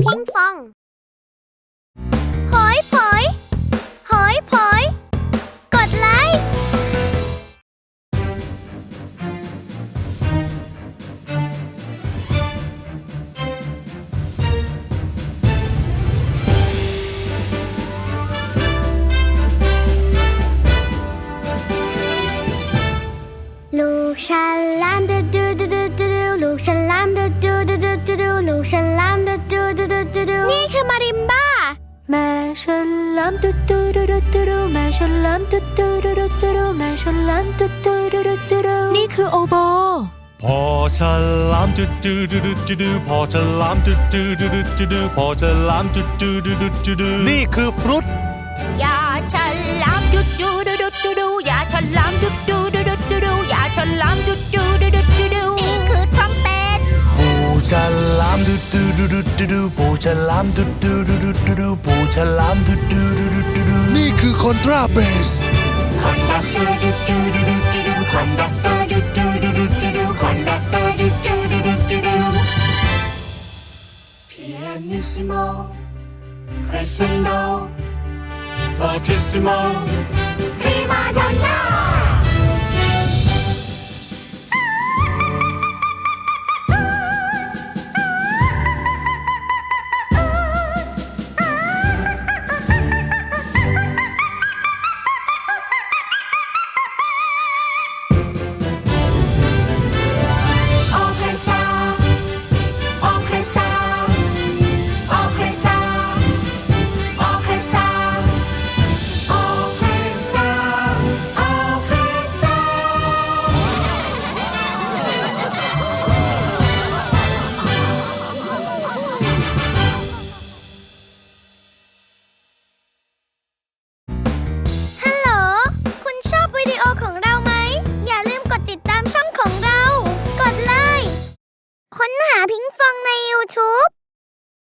พิงฟอง หอยผอย หอยผอย กดไลค์ ลูกฉลามดูดูดูดูดูดูลูกฉลามดูดูดูดูดูดูลูกฉลาม คือมาริมบ้า แม่ฉันลามตุ๊ดูดูดูดูดูแม่ฉันลามตุ๊ดูดูดูดูดูแม่ฉันลามตุ๊ดูดูดูดูดูนี่คือโอโบ พอฉลามจุดดูดูดูดูดูพอฉลามจุดดูดูดูดูดูพอฉลามจุดดูดูดูดูดูนี่คือฟรุตอย่าฉลามจุดดูดูดูดูดูอย่าฉลามจุดดูดูดูดูดูอย่าฉลามจุดดูดูดูดู ฉลามดูดูดูดูดูดูปูฉลามดูดูดูดูดูดูปูฉลามดูดูดูดูดูดูนี่คือคอนทราเบสคอนดักเตอร์ดูดูดูดูดูคอนดักเตอร์ดูดูดูดูดูคอนดักเตอร์ดูดูดูดูดูดู pianissimo crescendo fortissimo พรีมอนน่า